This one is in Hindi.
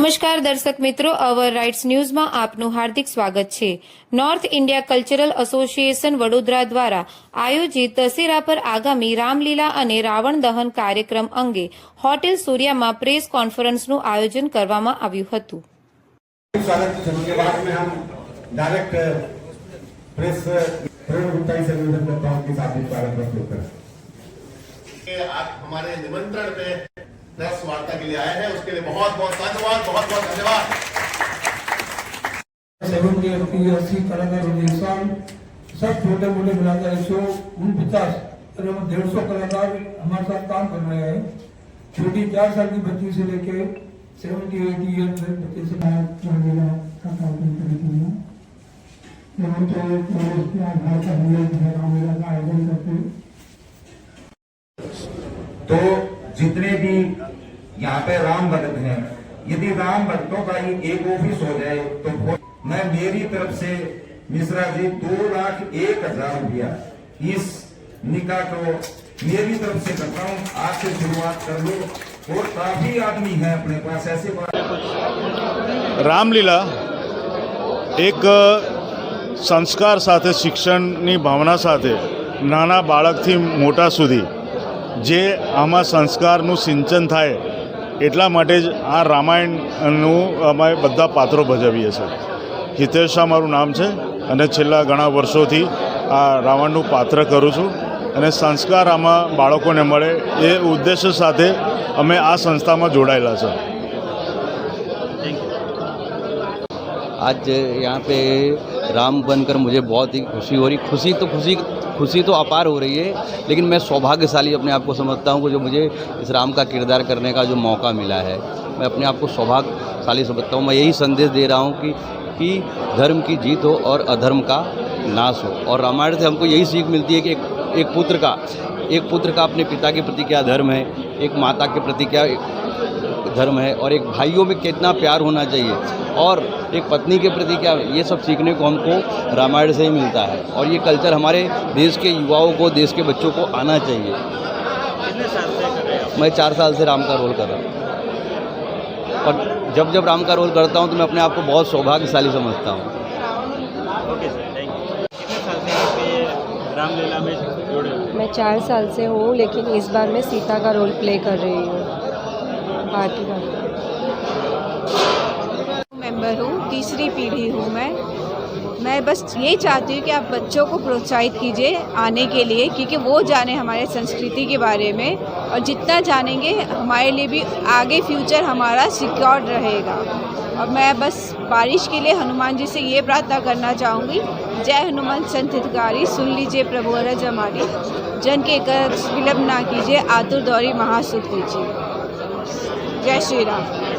નમસ્કાર દર્શક મિત્રો અવર રાઇટ્સ ન્યૂઝમાં આપનું હાર્દિક સ્વાગત છે North India cultural association Vadodara દ્વારા આયોજિત દશેરા પર આગામી રામલીલા અને રાવણ દહન કાર્યક્રમ અંગે હોટેલ સૂર્યામાં પ્રેસ કોન્ફરન્સનું આયોજન કરવામાં આવ્યું હતું स्वागत है उसके बाद में हम डायरेक्ट प्रेस प्रेम गुप्ता जी से निवेदन करता हूँ कि साथ ही स्वागत प्रस्तुत करें कि आप हमारे निमंत्रण पे प्रेस वार्ता के लिए आए हैं उसके लिए बहुत बहुत धन्यवाद बहुत बहुत धन्यवाद। सेवेंटी एट्टी अस्सी कलाकार होते सब छोटे मोटे मिलाकर एक सौ उनपचास करीब डेढ़ सौ कलाकार हमारे साथ काम कर रहे हैं। छोटी चार साल की बच्ची से लेके सेवेंटी एटी ईयर तक बच्चे से रामलीला का कार्यक्रम करते हैं। यहाँ पे प्रवेश के आधार पर हम लोग जो है रामलीला का आयोजन करते हैं। तो जितने भी यहाँ पे राम भक्त हैं यदि राम भक्तों का ये एक ऑफिस हो जाए तो बहुत- मैं मेरी तरफ से मिश्रा जी दो लाख एक हजार रुपया इस निकाह को मेरी तरफ से करता हूँ आज से शुरुआत कर लो और काफी आदमी है अपने पास ऐसे बात રામલીલા એક સંસ્કાર સાથે શિક્ષણની ભાવના સાથે નાના બાળકથી મોટા સુધી જે આમાં સંસ્કારનું સિંચન થાય એટલા માટે જ આ રામાયણનું અમે બધા પાત્રો ભજવીએ છીએ હિતેશ શાહ મારું નામ છે અને છેલ્લા ઘણા વર્ષોથી આ રાવણનું પાત્ર કરું છું અને સંસ્કાર આમાં બાળકોને મળે એ ઉદ્દેશ્ય સાથે અમે આ સંસ્થામાં જોડાયેલા છે आज यहाँ पे राम बनकर मुझे बहुत ही खुशी हो रही। खुशी तो खुशी खुशी तो अपार हो रही है लेकिन मैं सौभाग्यशाली अपने आप को समझता हूँ कि जो मुझे इस राम का किरदार करने का जो मौका मिला है मैं अपने आप को सौभाग्यशाली समझता हूँ। मैं यही संदेश दे रहा हूँ कि कि धर्म की जीत हो और अधर्म का नाश हो। और रामायण से हमको यही सीख मिलती है कि एक, एक पुत्र का एक पुत्र का अपने पिता के प्रति क्या धर्म है एक माता के प्रति क्या धर्म है और एक भाइयों में कितना प्यार होना चाहिए और एक पत्नी के प्रति क्या ये सब सीखने को हमको रामायण से ही मिलता है और ये कल्चर हमारे देश के युवाओं को देश के बच्चों को आना चाहिए। कितने साल से कर रहे हैं? मैं चार साल से राम का रोल कर रहा हूँ। और जब जब राम का रोल करता हूँ तो मैं अपने आप को बहुत सौभाग्यशाली समझता हूँ। रामलीला में जुड़े मैं चार साल से हूँ लेकिन इस बार मैं सीता का रोल प्ले कर रही हूँ। पार्टी का मेंबर हूँ, तीसरी पीढ़ी हूँ मैं। मैं बस ये चाहती हूँ कि आप बच्चों को प्रोत्साहित कीजिए आने के लिए, क्योंकि वो जाने हमारे संस्कृति के बारे में और जितना जानेंगे, हमारे लिए भी आगे फ्यूचर हमारा सिक्योर रहेगा। और मैं बस बारिश के लिए हनुमान जी से ये प्रार्थना करना चाहूँगी, जय हनुमान संत सुन लीजिए प्रभु रज हमारी। जन के कर विलंब ना कीजिए, आतुर दौरी महासुख कीजिए। जय श्री राम।